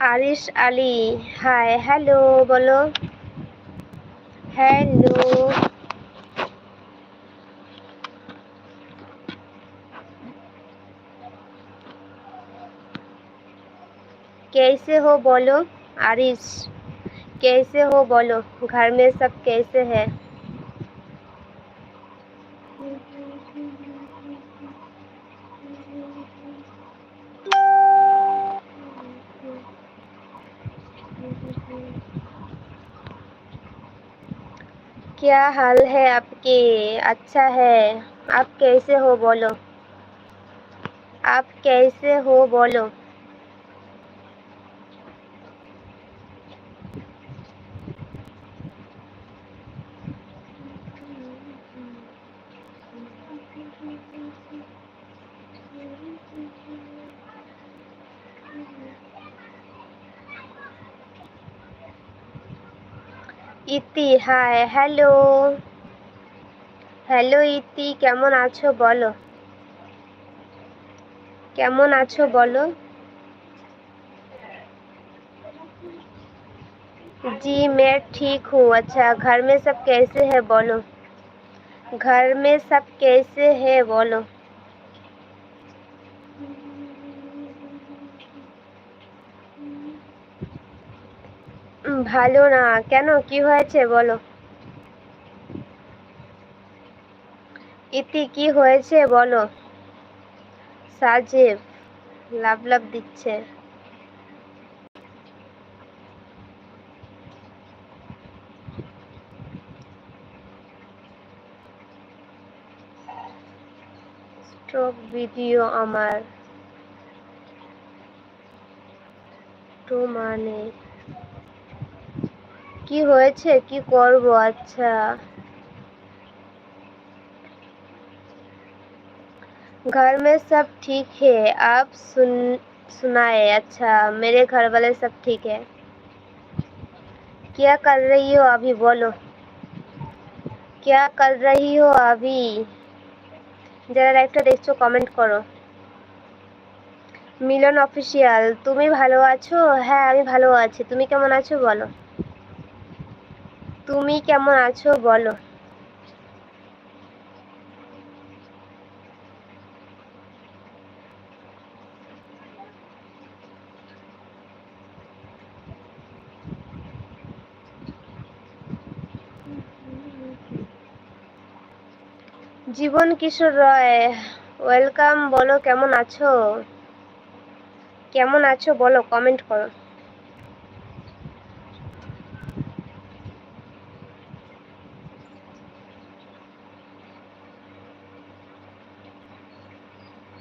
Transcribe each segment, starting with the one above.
Arish Ali high hello বলো hello कैसे हो बोलो आरिश कैसे हो बोलो घर में सब कैसे है क्या हाल है आपके? अच्छा है। आप कैसे हो बोलो? आप कैसे हो बोलो? ইতি হাই হ্যালো হ্যালো ইতি কেমন আছো বলো কেমন আছো বলো जी मैं ठीक हूँ अच्छा घर में सब कैसे है बोलो घर में सब कैसे है बोलो ভালো না। কেন? কি হয়েছে বলো? ইতি, কি হয়েছে বলো? সাজেব লাভ লাভ দিচ্ছে। স্ট্রোক ভিডিও আমার। তো মানে কি হয়েছে কি করব আচ্ছা घर में सब ठीक है आप सुन सुनाए अच्छा मेरे घर वाले सब ठीक है क्या कर रही हो अभी बोलो क्या कर रही हो अभी যারা লাইভটা দেখছো কমেন্ট করো মিলন অফিসিয়াল তুমি ভালো আছো হ্যাঁ আমি ভালো আছি তুমি কেমন আছো বলো তুমি কেমন আছো বলো। জীবন কিশোর রয় ওয়েলকাম বলো, কেমন আছো? কেমন আছো বলো কমেন্ট করো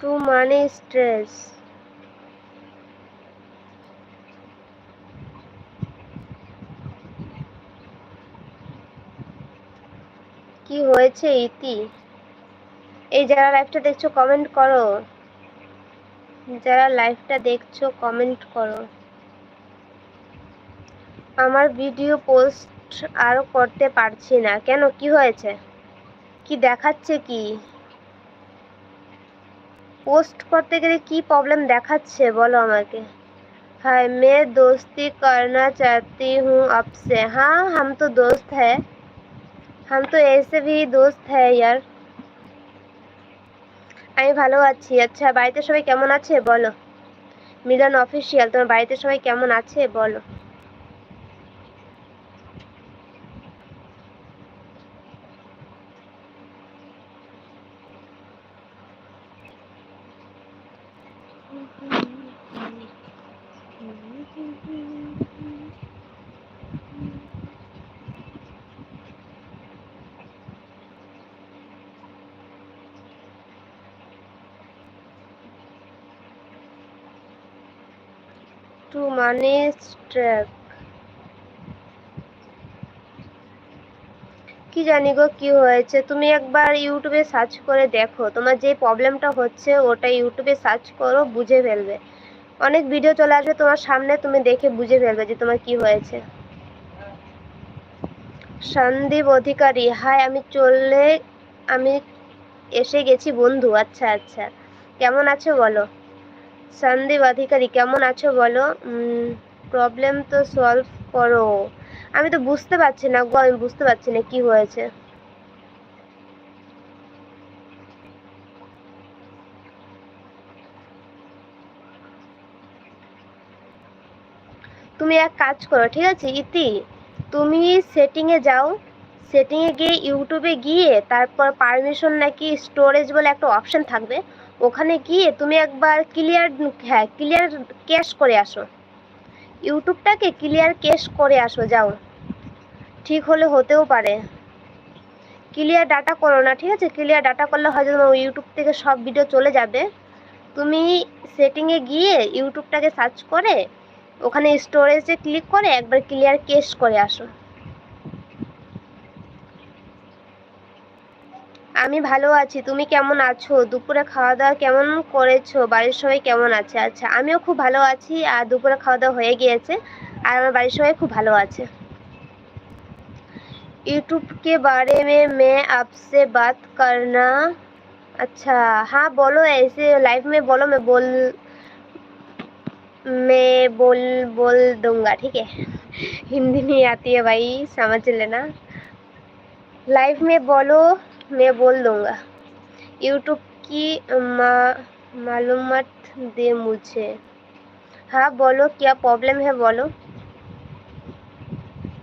টু মানি স্ট্রেস কি হয়েছে, ইতি? এই যারা লাইভটা দেখছ কমেন্ট করো। যারা লাইভটা দেখছ কমেন্ট করো। আমার ভিডিও পোস্ট আর করতে পারছি না। কেন? কি হয়েছে? কি দেখাচ্ছে কি? পোস্ট করতে গেলে কি প্রবলেম দেখাচ্ছে? বলো আমাকে। হ্যাঁ মে দোস্তি করনা চাহতি হুঁ আপসে হ্যাঁ হাম তো দোস্ত হ্যাঁ হাম তো এসে ভি দোস্ত হ্যাঁ ইয়ার। আমি ভালো আছি। আচ্ছা বাড়িতে সবাই কেমন আছে? বলো। মিলন অফিসিয়াল তোমার বাড়িতে সবাই কেমন আছে? বলো। মানি ট্র্যাক কি জানি গো, কি হয়েছে? তুমি একবার ইউটিউবে সার্চ করে দেখো। তোমার যে প্রবলেমটা হচ্ছে, ওটা ইউটিউবে সার্চ করো, বুঝে ফেলবে। অনেক ভিডিও চলে আসবে তোমার সামনে, তুমি দেখে বুঝে ফেলবে যে তোমার কি হয়েছে। সন্দীপ অধিকারী, হাই, আমি চললে, আমি এসে গেছি, বন্ধু। আচ্ছা আচ্ছা। কেমন আছো বলো? সন্দীপ অধিকারী, কেমন আছো বলো? প্রবলেম তো সলভ করো। আমি তো বুঝতে পারছি না গো, আমি বুঝতে পারছি না কি হয়েছে। তুমি এক কাজ করো, ঠিক আছে? ইতি, তুমি সেটিংয়ে যাও। সেটিংয়ে গিয়ে ইউটিউবে গিয়ে তারপর পারমিশন নাকি স্টোরেজ বলে একটা অপশন থাকবে। ওখানে গিয়ে তুমি একবার ক্লিয়ার হ্যাঁ ক্লিয়ার ক্যাশ করে আসো। ইউটিউবটাকে ক্লিয়ার ক্যাশ করে আসো, যাও। ঠিক হলে হতেও পারে। ক্লিয়ার ডাটা করো না, ঠিক আছে? ক্লিয়ার ডাটা করলে হয়তো তোমার ইউটিউব থেকে সব ভিডিও চলে যাবে। তুমি সেটিংয়ে গিয়ে ইউটিউবটাকে সার্চ করে, ওখানে স্টোরেজে ক্লিক করে একবার ক্লিয়ার কেস করে আসো। আমি ভালো আছি তুমি কেমন আছো দুপুরে খাওয়া দাওয়া কেমন করেছো বাড়ির সবাই কেমন আছে আচ্ছা আমিও খুব ভালো আছি আর দুপুরে খাওয়া দাওয়া হয়ে গিয়েছে আর আমার বাড়ির সবাই খুব ভালো আছে यूट्यूब के बारे में मैं आपसे बात करना अच्छा हाँ बोलो ऐसे लाइव में बोलो मैं बोल मैं बोल बोल दूंगा ठीक है हिंदी नहीं आती है भाई समझ लेना लाइव में बोलो मैं बोल दूंगा यूट्यूब की मालूम दे मुझे हाँ बोलो क्या प्रॉब्लम है बोलो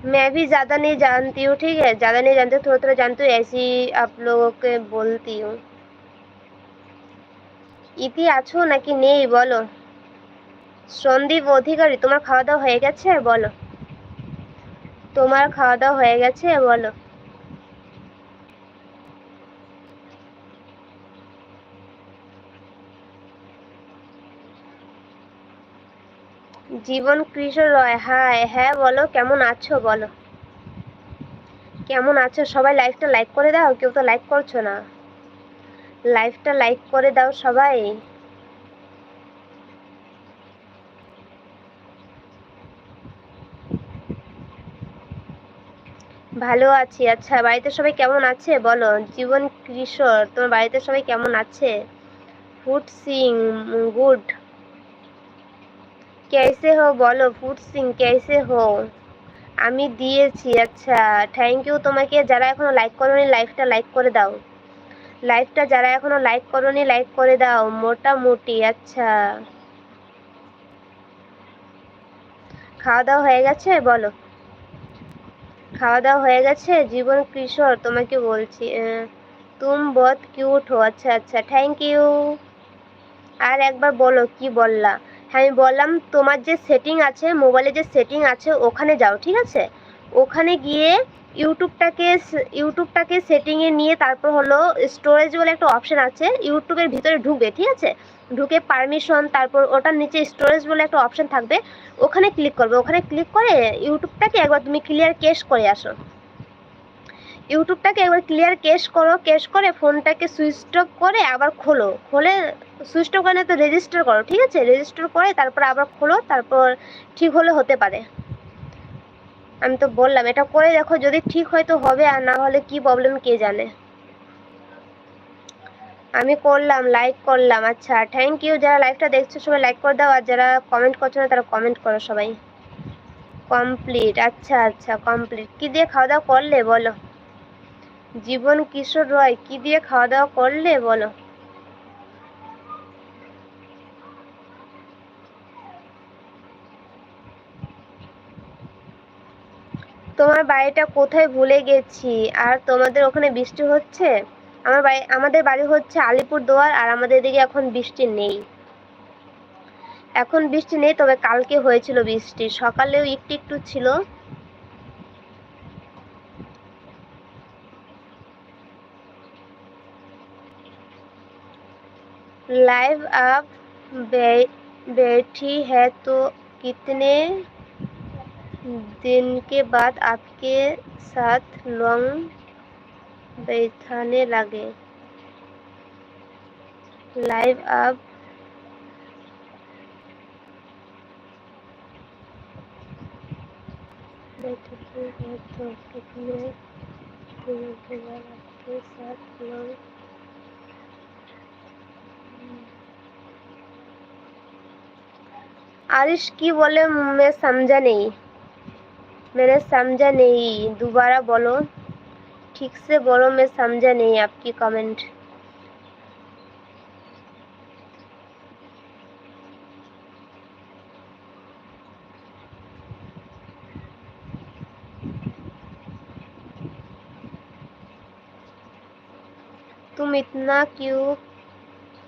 मैं भी ज़्यादा नहीं जानती हूँ ठीक है ज़्यादा नहीं जानती थोड़ा थोड़ा जानती हूँ ऐसी आप लोगों के बोलती हूँ ইতি আছো নাকি নেই বলো সন্দীপ অধিকারী তোমার খাওয়া দাওয়া হয়ে গেছে বলো তোমার খাওয়া দাওয়া হয়ে গেছে বলো জীবন কিশোর রয় হাই হ্যাঁ বলো, কেমন আছো বলো। কেমন আছো? সবাই লাইভটা লাইক করে দাও, কেউ তো লাইক করছ না। লাইভটা লাইক করে দাও সবাই। ভালো আছি আচ্ছা বাড়িতে সবাই কেমন আছে? বলো, জীবন কিশোর তোমার বাড়িতে সবাই কেমন আছে? ফুড সিং গুড। কেসে হো বলো ফুড সিং কেসে হো আমি দিয়েছি আচ্ছা থ্যাংক ইউ তোমাকে। যারা এখনও লাইক করোনি লাইভটা লাইক করে দাও। লাইভটা যারা এখনও লাইক করোনি লাইক করে দাও, মোটামুটি আচ্ছা। খাওয়া দাওয়া হয়ে গেছে? বলো। খাওয়া দাওয়া হয়ে গেছে? জীবন কিশোর, তোমাকে বলছি তুম বহুত কিউট হো আচ্ছা আচ্ছা থ্যাংক ইউ আর একবার বলো, কি বললা? আমি বললাম তোমার যে সেটিং আছে মোবাইলে যে সেটিং আছে, ওখানে যাও, ঠিক আছে? ওখানে গিয়ে ইউটিউবটাকে ইউটিউবটাকে সেটিংয়ে নিয়ে তারপর হলো স্টোরেজ বলে একটা অপশান আছে, ইউটিউবের ভিতরে ঢুকবে, ঠিক আছে? ঢুকে পারমিশন তারপর ওটার নিচে স্টোরেজ বলে একটা অপশান থাকবে, ওখানে ক্লিক করবে। ওখানে ক্লিক করে ইউটিউবটাকে একবার তুমি ক্লিয়ার কেশ করে আসো। ইউটিউবটাকে একবার ক্লিয়ার কেস করো কেস করে ফোনটাকে সুইচ অফ করে আবার খোলো। খোলে সুইচ অফ করে তো রেজিস্টার করো, ঠিক আছে? রেজিস্টার করে তারপর আবার খোলো, তারপর ঠিক হলে হতে পারে। আমি তো বললাম, এটা করে দেখো, যদি ঠিক হয় তো হবে, আর না হলে কি প্রবলেম কে জানে? আমি করলাম লাইক করলাম। আচ্ছা থ্যাংক ইউ যারা লাইভটা দেখছ, সবাই লাইক করে দাও, আর যারা কমেন্ট করছ না, তারা কমেন্ট করো সবাই। কমপ্লিট আচ্ছা আচ্ছা কমপ্লিট কি দিয়ে খাওয়া দাওয়া করলে, বলো? জীবন কিশোর রয়, কি দিয়ে খাওয়া দাওয়া করলে বলো? তোমার বাড়িটা কোথায় ভুলে গেছি? আর তোমাদের ওখানে বৃষ্টি হচ্ছে? আমার বাড়ি, আমাদের বাড়ি হচ্ছে আলিপুর আলিপুরদুয়ার আর আমাদের দিকে এখন বৃষ্টি নেই। এখন বৃষ্টি নেই, তবে কালকে হয়েছিল বৃষ্টি। সকালেও একটু একটু ছিল। लाइव आप बै, बैठी है तो कितने दिन के बाद आपके साथ लॉन्ग बैठाने लगे? लाइव आप बैठती है तो कितने दिनों के बाद आपके साथ लॉन्ग आरिश की बोले, मैं समझा नहीं। मैंने समझा नहीं। दोबारा बोलो। ठीक से बोलो, मैं समझा नहीं आपकी कमेंट तुम इतना क्यों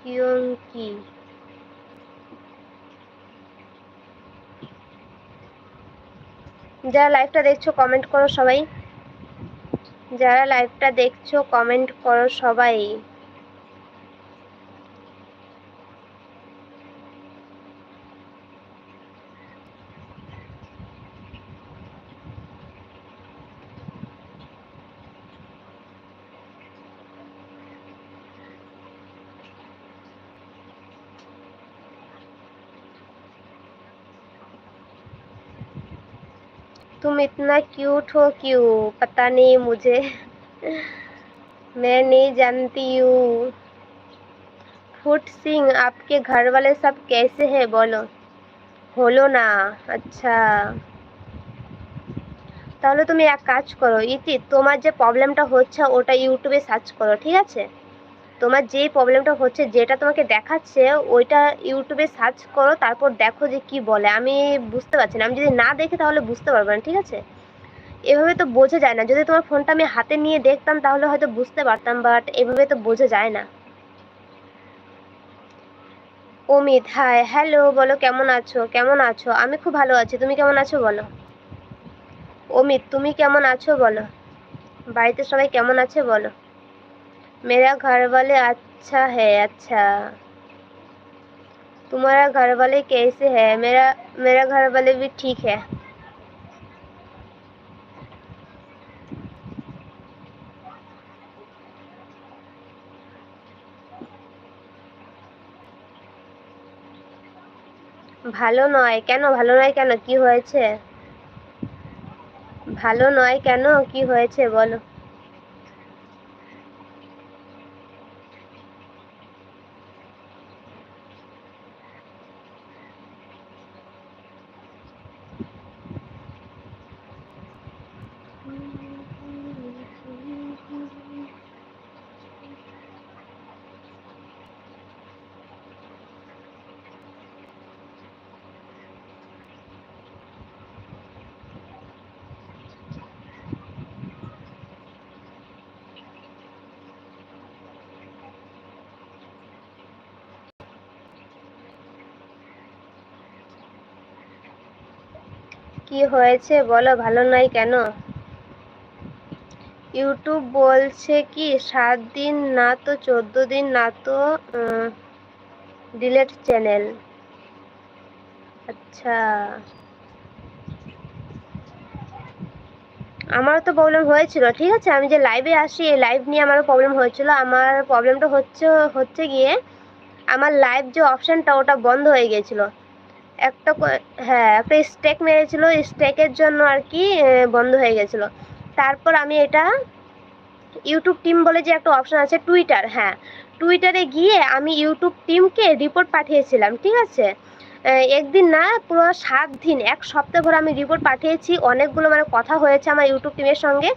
क्यों की? যারা লাইভটা দেখছ কমেন্ট করো সবাই। যারা লাইভটা দেখছ কমেন্ট করো সবাই। तुम इतना क्यूट हो क्यों पता नहीं मुझे मैं नहीं जानती हूँ फुट सिंह आपके घर वाले सब कैसे हैं बोलो হলো না আচ্ছা তাহলে তুমি এক কাজ করো ইতি তোমার যে প্রবলেমটা হচ্ছে ওটা ইউটিউবে সার্চ করো ঠিক আছে তোমার যেই প্রবলেমটা হচ্ছে, যেটা তোমাকে দেখাচ্ছে, ওইটা ইউটিউবে সার্চ করো, তারপর দেখো যে কি বলে। আমি বুঝতে পারছি না। আমি যদি না দেখি, তাহলে বুঝতে পারব না, ঠিক আছে? এভাবে তো বোঝা যায় না। যদি তোমার ফোনটা আমি হাতে নিয়ে দেখতাম, তাহলে হয়তো বুঝতে পারতাম বাট এভাবে তো বোঝা যায় না। অমিত হাই হ্যালো বলো কেমন আছো? কেমন আছো? আমি খুব ভালো আছি। তুমি কেমন আছো, বলো? অমিত, তুমি কেমন আছো, বলো? বাড়িতে সবাই কেমন আছে, বলো? मेरा घर वाले अच्छा है अच्छा तुम्हारा घर वाले कैसे है मेरा मेरा घर वाले भी ठीक है ভালো নয় কেন ভালো নয় কেন কি হয়েছে ভালো নয় কেন কি হয়েছে বলো কি হয়েছে? বলো, ভালো নাই কেন? ইউটিউব বলছে কি, সাত দিন না তো চোদ্দ দিন না তো ডিলেট চ্যানেল আচ্ছা। আমারও তো প্রবলেম হয়েছিল, ঠিক আছে? আমি যে লাইভে আসি, এই লাইভ নিয়ে আমারও প্রবলেম হয়েছিল। আমার প্রবলেমটা হচ্ছে হচ্ছে গিয়ে, আমার লাইভ যে অপশানটা ওটা বন্ধ হয়ে গেছিল একটা হ্যাঁ একটা স্টেক মেরেছিল স্টেকের জন্য আর কি বন্ধ হয়ে গেছিল। তারপর আমি এটা ইউটিউব টিম বলে যে একটা অপশন আছে টুইটার হ্যাঁ। টুইটারে গিয়ে আমি ইউটিউব টিমকে রিপোর্ট পাঠিয়েছিলাম, ঠিক আছে? একদিন না, পুরো সাত দিন, এক সপ্তাহ ভরে আমি রিপোর্ট পাঠিয়েছি, অনেকগুলো মানে কথা হয়েছে আমার ইউটিউব টিমের সঙ্গে।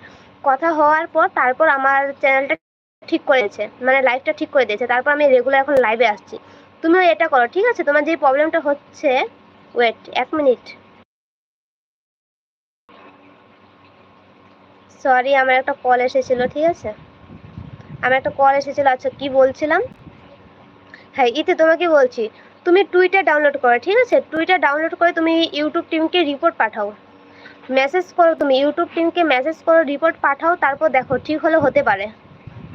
কথা হওয়ার পর, তারপর আমার চ্যানেলটা ঠিক করেছে মানে লাইভটা ঠিক করে দিয়েছে। তারপর আমি রেগুলার এখন লাইভে আসছি। তুমিও এটা করো, ঠিক আছে? তোমার যে প্রবলেমটা হচ্ছে ওয়েট এক মিনিট সরি আমার একটা কল এসেছিল, ঠিক আছে? আমার একটা কল এসেছিল আচ্ছা কি বলছিলাম? হ্যাঁ ইতে তোমাকে বলছি, তুমি টুইটার ডাউনলোড করো, ঠিক আছে? টুইটার ডাউনলোড করে তুমি ইউটিউব টিমকে রিপোর্ট পাঠাও। মেসেজ করো তুমি ইউটিউব টিমকে মেসেজ করো রিপোর্ট পাঠাও, তারপর দেখো, ঠিক হলে হতে পারে।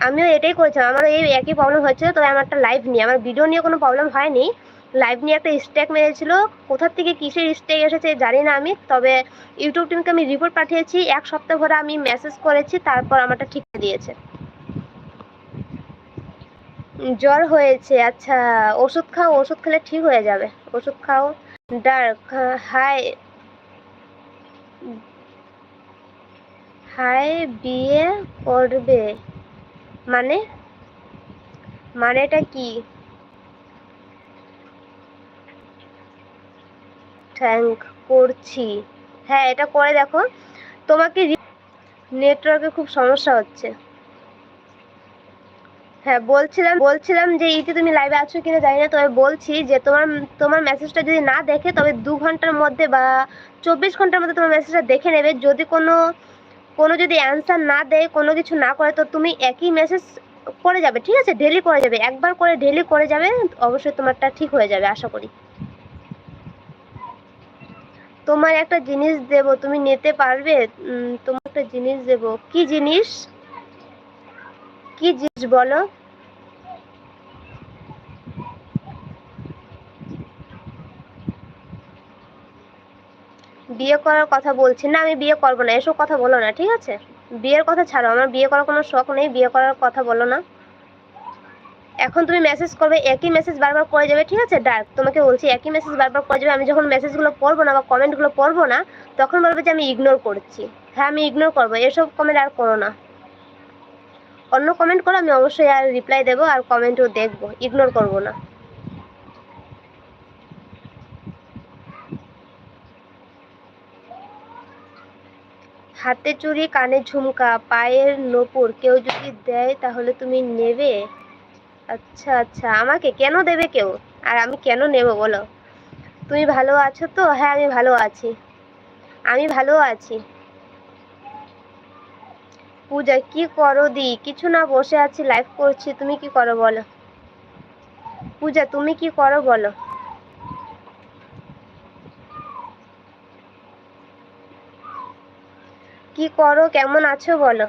আমিও এটাই করেছিলাম। আমারও এই একই প্রবলেম হচ্ছিল তবে আমার একটা লাইভ নিয়ে। আমার ভিডিও নিয়ে কোনো প্রবলেম হয়নি। লাইভ নিয়ে একটা স্ট্যাক মেরেছিল। কোথার থেকে কিসের স্ট্যাক এসেছে জানি না আমি, তবে ইউটিউব টিমকে আমি রিপোর্ট পাঠিয়েছি। এক সপ্তাহ ধরে আমি মেসেজ করেছি, তারপর আমারটা ঠিক দিয়েছে। জ্বর হয়েছে আচ্ছা ওষুধ খাও, ওষুধ খেলে ঠিক হয়ে যাবে। ওষুধ খাও ডার্ক হাই হাই বিয়ে করবে। মানে? মানেটা কি? থ্যাংক করছি। হ্যাঁ এটা করে দেখো। তোমাকে নেটওয়ার্কে খুব সমস্যা হচ্ছে। হ্যাঁ বলছিলাম বলছিলাম যে ইতি তুমি লাইভে আছো কিনা জানি না, তবে বলছি যে তোমার তোমার মেসেজটা যদি না দেখে, তবে দু ঘণ্টার মধ্যে বা চব্বিশ ঘণ্টার মধ্যে তোমার মেসেজটা দেখে নেবে। যদি কোনো কোনো যদি অ্যান্সার না দেয়, কোনো কিছু না করে, তো তুমি একই মেসেজ করে যাবে, ঠিক আছে? ডেলি করে যাবে। একবার করে ডেলি করে যাবে, অবশ্যই তোমারটা ঠিক হয়ে যাবে, আশা করি। তোমার একটা জিনিস দেব, তুমি নিতে পারবে? তোমার একটা জিনিস দেব। কি জিনিস? কি জিনিস বলো? বিয়ে করার কথা বলছি না, আমি বিয়ে করব না, এসব কথা বলো না, ঠিক আছে? বিয়ের কথা ছাড়ো, আমার বিয়ে করার কোনো শখ নেই, বিয়ে করার কথা বলো না। এখন তুমি মেসেজ করবে, একই মেসেজ বারবার করে যাবে, ঠিক আছে? ডার্ক তোমাকে বলছি, একই মেসেজ বারবার করে যাবে, আমি যখন মেসেজগুলো পড়ব না বা কমেন্টগুলো পড়ব না, তখন বলবে যে আমি ইগনোর করছি। হ্যাঁ আমি ইগনোর করব, এসব কমেন্ট আর করো না। অন্য কমেন্ট করো, আমি অবশ্যই আর রিপ্লাই দেবো আর কমেন্টও দেখব ইগনোর করব না। হাতে চুড়ি কানে ঝুমকা, পায়ের নপুর কেউ যদি দেয় তাহলে তুমি নেবে? আচ্ছা আচ্ছা আমাকে কেন দেবে কেউ? আর আমি কেন নেব বলো? তুমি ভালো আছো তো? হ্যাঁ আমি ভালো আছি। আমি ভালো আছি। পূজা, কি করো দি? কিছু না, বসে আছি লাইভ করছি। তুমি কি করো বলো? পূজা, তুমি কি করো বলো? কি করো? কেমন আছো বলো?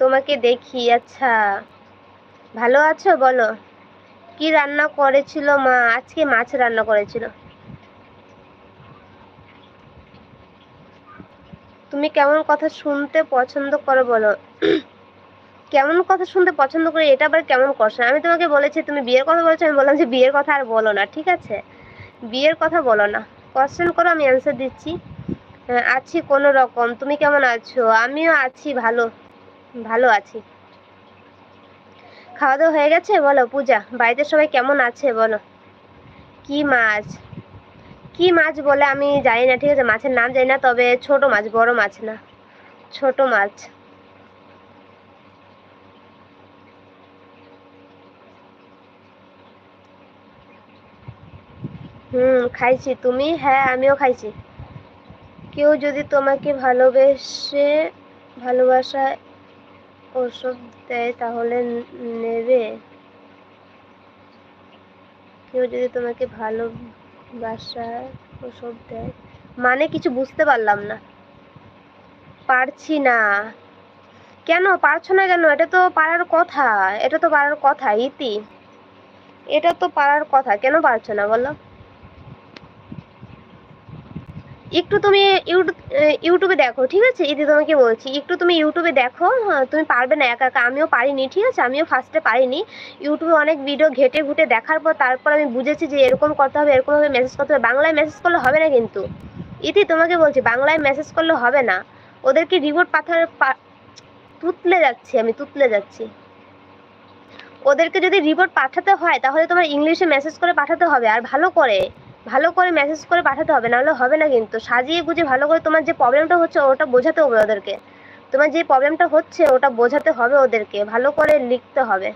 তোমাকে দেখি আচ্ছা। ভালো আছো বলো? কি রান্না করেছিল মা? আজকে মাছ রান্না করেছিল। তুমি কেমন কথা শুনতে পছন্দ করো বলো? কেমন কথা শুনতে পছন্দ করি, এটা আবার কেমন কোশ্চেন আমি তোমাকে বলেছি, তুমি বিয়ের কথা বলেছ, আমি বললাম যে বিয়ের কথা আর বলো না, ঠিক আছে? বিয়ের কথা বলো না। কোশ্চেন করো, আমি অ্যান্সার দিচ্ছি। আছি কোনো রকম, তুমি কেমন আছো? আমিও আছি, ভালো ভালো আছি। খাওয়া দাওয়া হয়ে গেছে? বলো, পূজা, বাড়িতে সবাই কেমন আছে? বলো। কি মাছ? কি মাছ বলে আমি জানি না, ঠিক আছে? মাছের নাম জানি না, তবে ছোট মাছ, বড় মাছ না। ছোট মাছ। হুম, খাইছি। তুমি? হ্যাঁ আমিও খাইছি। কেউ যদি তোমাকে ভালোবেসে ভালোবাসা ওষুধ দেয় তাহলে নেবে। কেউ যদি তোমাকে ভালোবাসায় ওষুধ দেয় মানে কিছু বুঝতে পারলাম না। পারছি না। কেন? পারছ না কেন? এটা তো পারার কথা। এটা তো পারার কথা, ইতি। এটা তো পারার কথা। কেন পারছ না বলো? একটু তুমি ইউটিউবে দেখো ঠিক আছে? ইদি তোমাকে বলছি একটু তুমি ইউটিউবে দেখো হ্যাঁ, তুমি পারবে না একা একা আমিও পারিনি ঠিক আছে? আমিও ফার্স্টে পারিনি। ইউটিউবে অনেক ভিডিও ঘেটে ঘুটে দেখার পর তারপর আমি বুঝেছি যে এরকম করতে হবে এরকমভাবে মেসেজ করতে হবে। বাংলায় মেসেজ করলে হবে না কিন্তু। ইতি তোমাকে বলছি বাংলায় মেসেজ করলে হবে না। ওদেরকে রিপোর্ট পাঠার তুতলে যাচ্ছি আমি তুতলে যাচ্ছি। ওদেরকে যদি রিপোর্ট পাঠাতে হয় তাহলে তোমার ইংলিশে মেসেজ করে পাঠাতে হবে আর ভালো করে। ভালো করে মেসেজ করে পাঠাতে হবে, নাহলে হবে না কিন্তু। সাজিয়ে গুজে ভালো করে তোমার যে প্রবলেমটা হচ্ছে, ওটা বোঝাতে হবে ওদেরকে। তোমার যে প্রবলেমটা হচ্ছে, ওটা বোঝাতে হবে ওদেরকে। ভালো করে লিখতে হবে।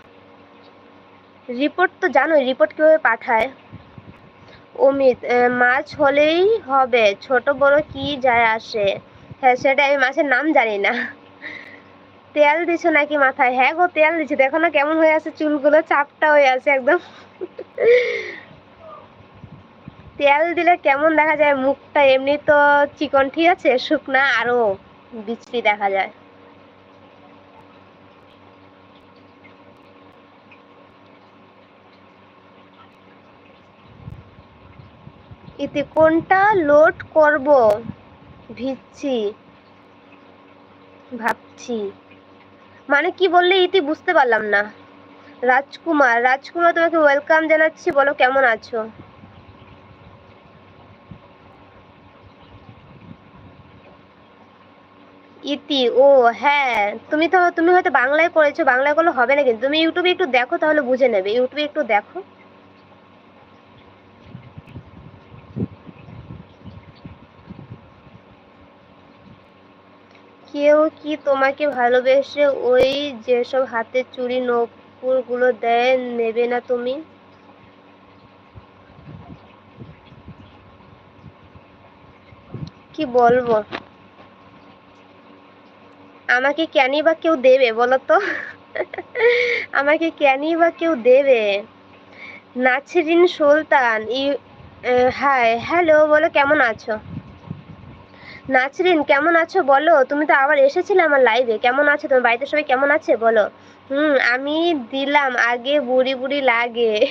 রিপোর্ট তো জানোই রিপোর্ট কীভাবে পাঠায়? অমিত মাছ হলেই হবে। ছোট, বড় কি যায় আসে? হ্যাঁ সেটা আমি মাছের নাম জানি না। তেল দিছো নাকি মাথায়? হ্যাঁ গো, তেল দিচ্ছি দেখো না কেমন হয়ে আছে চুলগুলো, চাপটা হয়ে আছে একদম। তেল দিলে কেমন দেখা যায়? মুখটা এমনি তো চিকন, ঠিক আছে? শুকনা আরও বিশ্রী দেখা যায়। ইতি কোনটা লোড করব? ভিচ্ছি ভাবছি। মানে কি বললে ইতি? বুঝতে পারলাম না। রাজকুমার রাজকুমার তোমাকে ওয়েলকাম জানাচ্ছি, বলো কেমন আছো? ইতি, ও হ্যাঁ। তুমি তো, তুমি হয়তো বাংলায় করেছ বাংলায় করলে হবে না কিন্তু। তুমি ইউটিউবে একটু দেখো, তাহলে বুঝে নেবে। ইউটিউবে একটু দেখো। কেউ কি তোমাকে ভালোবেসে ওই যেসব হাতে চুড়ি গুলো দেয়, নেবে না তুমি? কি বলব? আমাকে কেনই বা কেউ দেবে বলো তো আমাকে কেনই বা কেউ দেবে? Nasrin Sultan you hi hello, বলো কেমন আছো? নাছরিন, কেমন আছো বলো? তুমি তো আবার এসেছিলে আমার লাইভে কেমন আছো? তোমার বাড়িতে সবাই কেমন আছে বলো? হুম, আমি দিলাম, আগে বুড়ি বুড়ি লাগে।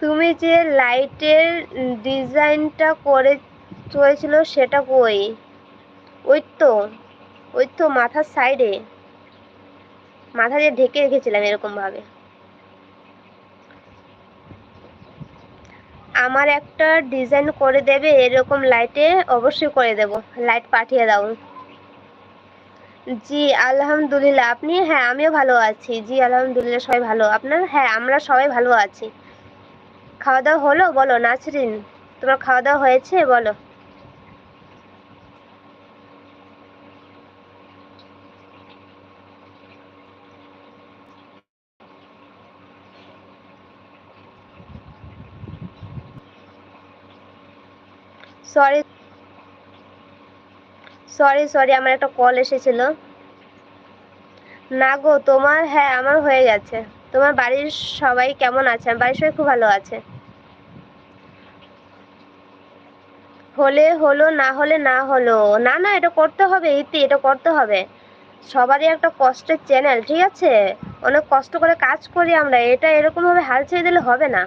তুমি যে লাইটের ডিজাইনটা করে চলেছিল সেটা কই? ওই তো ওই তো মাথার সাইডে মাথা দিয়ে ঢেকে রেখেছিলাম এরকম ভাবে। আমার একটা ডিজাইন করে দেবে এরকম লাইটে অবশ্যই করে দেব। লাইট পাঠিয়ে দাও। জি, আলহামদুলিল্লাহ। আপনি হ্যাঁ আমিও ভালো আছি। জি, আলহামদুলিল্লাহ, সবাই ভালো। আপনার? হ্যাঁ আমরা সবাই ভালো আছি। খাওয়া দাওয়া হলো? বলো নাচরিন তোমার খাওয়া দাওয়া হয়েছে? বলো। সরি সরি সরি আমার একটা কল এসেছিল। না গো, তোমার হ্যাঁ আমার হয়ে গেছে। তোমার বাড়ির সবাই কেমন আছে? বাড়ির সবাই খুব ভালো আছে। হলে হলো, না হলে না হলো। না না, এটা করতে হবে, ইতি, এটা করতে হবে। সবারই একটা কষ্টের চ্যানেল ঠিক আছে? অনেক কষ্ট করে কাজ করি আমরা, এটা এরকমভাবে হাল ছেড়ে দিলে হবে না।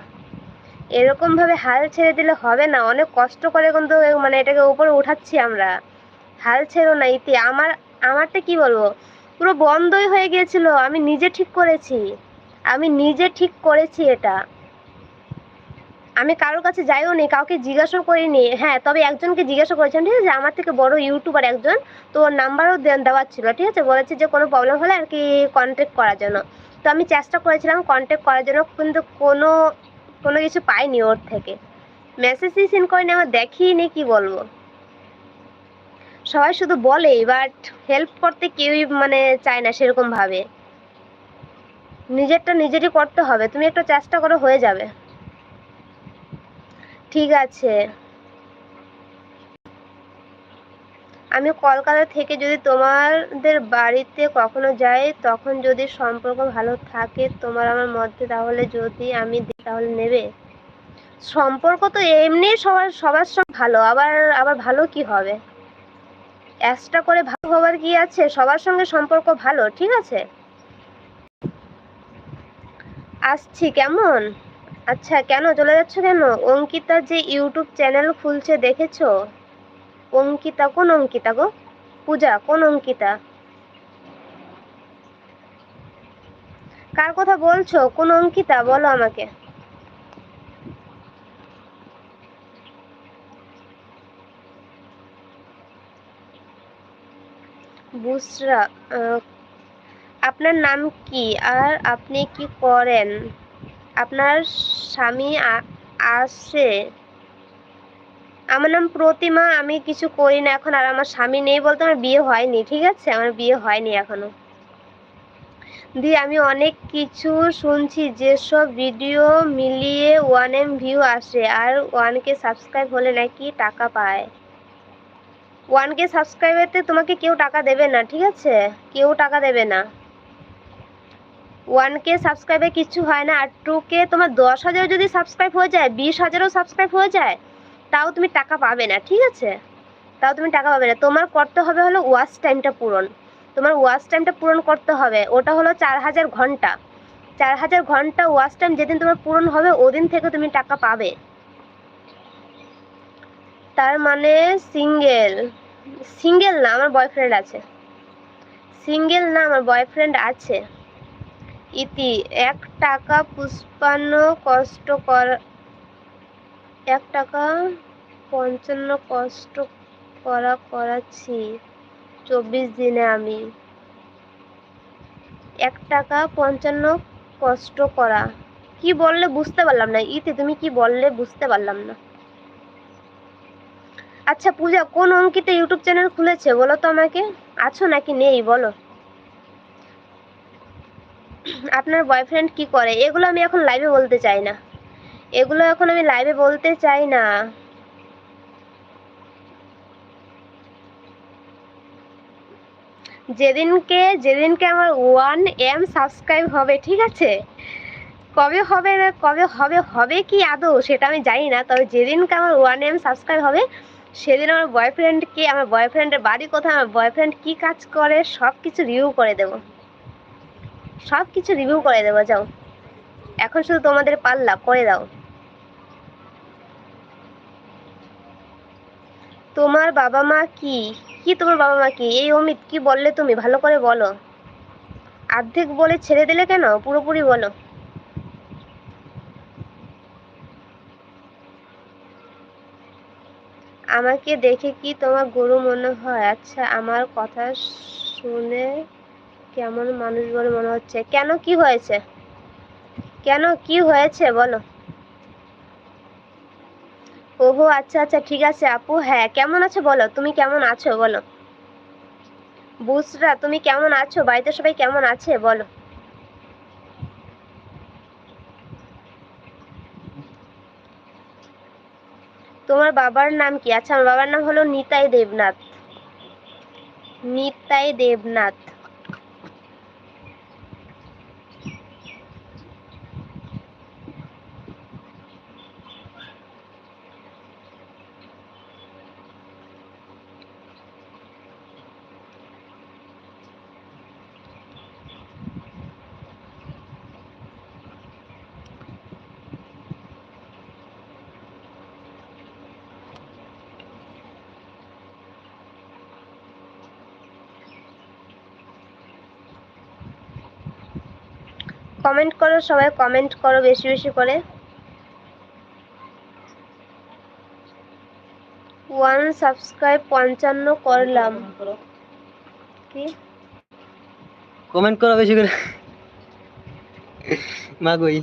এরকমভাবে হাল ছেড়ে দিলে হবে না। অনেক কষ্ট করে কিন্তু মানে এটাকে উপরে উঠাচ্ছি আমরা। হাল ছেড়ো না, ইতি। আমার, আমারটা কি বলব? পুরো বন্ধই হয়ে গিয়েছিল। আমি নিজে ঠিক করেছি। আমি নিজে ঠিক করেছি এটা। আমি কারোর কাছে যাইও নি, কাউকে জিজ্ঞাসা করিনি। হ্যাঁ তবে একজনকে জিজ্ঞাসা করেছিলাম, ঠিক আছে, আমার থেকে বড় ইউটিউবার একজন তো ওর নাম্বারও দেওয়ার ছিল, ঠিক আছে? বলেছে যে কোনো প্রবলেম হলে আর কি কন্ট্যাক্ট করার জন্য। তো আমি চেষ্টা করেছিলাম কন্ট্যাক্ট করার জন্য, কিন্তু কোনো কোনো কিছু পাইনি ওর থেকে। মেসেজই সেন্ড করেনি, আমার দেখিনি, কি বলব? সবাই শুধু বলে বাট হেল্প করতে কেউই মানে চায় না সেরকম ভাবে। নিজেরটা নিজেরই করতে হবে, তুমি একটা চেষ্টা করো, হয়ে যাবে। ঠিক আছে। আমি কলকাতা থেকে যদি তোমাদের বাড়িতে কখনো যাই, তখন যদি সম্পর্ক ভালো থাকে তোমার আমার মধ্যে, তাহলে যদি আমি তাহলে নেবে। সম্পর্ক তো এমনি সবার সবার সঙ্গে ভালো, আবার আবার ভালো কি হবে? এক্সট্রা করে ভালো হবার কি আছে? সবার সঙ্গে সম্পর্ক ভালো, ঠিক আছে? আসছি, কেমন? আচ্ছা কেন? চলে যাচ্ছ কেন? অঙ্কিতা যে ইউটিউব চ্যানেল খুলছে, দেখেছ? অঙ্কিতা, কোন অঙ্কিতা গো? পূজা, কোন অঙ্কিতা? কার কথা বলছো? কোন অঙ্কিতা? বলো আমাকে। বুসরা আপনার নাম কি? আর আপনি কি করেন? আপনার স্বামী আছে আমার নাম প্রতিমা, আমি কিছু করি না এখন, আর আমার স্বামী নেই বলতে আমার বিয়ে হয়নি, ঠিক আছে? আমার বিয়ে হয়নি এখনও। দিয়ে আমি অনেক কিছু শুনছি, যেসব ভিডিও মিলিয়ে ওয়ান এম ভিউ আসে, আর ওয়ান কে সাবস্ক্রাইব হলে নাকি টাকা পায়। ওয়ান কে সাবস্ক্রাইবারতে তোমাকে কেউ টাকা দেবে না, ঠিক আছে? কেউ টাকা দেবে না। ওয়ান কে সাবস্ক্রাইবে কিছু হয় না, আর টু কে তোমার দশ হাজার যদি সাবস্ক্রাইব হয়ে যায়, বিশ হাজারও সাবস্ক্রাইব হয়ে যায় তাও তুমি টাকা পাবে না, ঠিক আছে? তাও তুমি টাকা পাবে না। তোমার করতে হবে হলো ওয়াচ টাইমটা পূরণ। তোমার ওয়াচ টাইমটা পূরণ করতে হবে। ওটা হলো চার হাজার ঘণ্টা। চার হাজার ঘণ্টা ওয়াচ টাইম যেদিন তোমার পূরণ হবে, ওদিন থেকে তুমি টাকা পাবে। তার মানে সিঙ্গেল সিঙ্গেল না, আমার বয়ফ্রেন্ড আছে। সিঙ্গেল না, আমার বয়ফ্রেন্ড আছে। ইতি, এক টাকা পুষ্পান্ন কষ্ট কর এক টাকা পঞ্চান্ন কষ্ট করা করাচ্ছি, চব্বিশ দিনে আমি। এক টাকা পঞ্চান্ন কষ্ট করা। কি বললে বুঝতে পারলাম না। ইতি, তুমি কি বললে বুঝতে পারলাম না। আচ্ছা পূজা, কোন অঙ্কিতা ইউটিউব চ্যানেল খুলেছে? বলো তো আমাকে। আছো নাকি নেই? বলো। আপনার বয়ফ্রেন্ড কি করে? এগুলো আমি এখন লাইভে বলতে চাই না। এগুলো এখন আমি লাইভে বলতে চাই না। যেদিনকে যেদিনকে আমার ওয়ান এম সাবস্ক্রাইব হবে, ঠিক আছে? কবে হবে কবে হবে হবে কি আদৌ সেটা আমি জানি না, তবে যেদিনকে আমার ওয়ান এম সাবস্ক্রাইব হবে, সেদিন আমার বয়ফ্রেন্ডকে আমার বয়ফ্রেন্ডের বাড়ি কোথায়, আমার বয়ফ্রেন্ড কি কাজ করে সব কিছু রিভিউ করে দেবো। সব কিছু রিভিউ করে দেবো, যাও। এখন শুধু তোমাদের পাল্লা করে দাও। তোমার বাবা মা কি? কি তোমার বাবা মা কি? এই অমিত, কি বললে তুমি? ভালো করে বলো। অর্ধেক বলে ছেড়ে দিলে কেন? পুরোপুরি বলো। আমাকে দেখে কি তোমার গরু মনে হয়? আচ্ছা আমার কথা শুনে কেমন মানুষ বলে মনে হচ্ছে? কেন কি হয়েছে? কেন কি হয়েছে? বলো। ওহো আচ্ছা আচ্ছা ঠিক আছে আপু। হ্যাঁ কেমন আছো বলো? তুমি কেমন আছো বলো? বুসরা, তুমি কেমন আছো? বাড়িতে সবাই কেমন আছে বলো? তোমার বাবার নাম কি? আচ্ছা আমার বাবার নাম হলো নিতাই দেবনাথ। নিতাই দেবনাথ। কমেন্ট করো, সবাই কমেন্ট করো বেশি বেশি করে। ওয়ান সাবস্ক্রাইব পঞ্চান্ন করলাম। কি? কমেন্ট করো বেশি করে। মাগোই।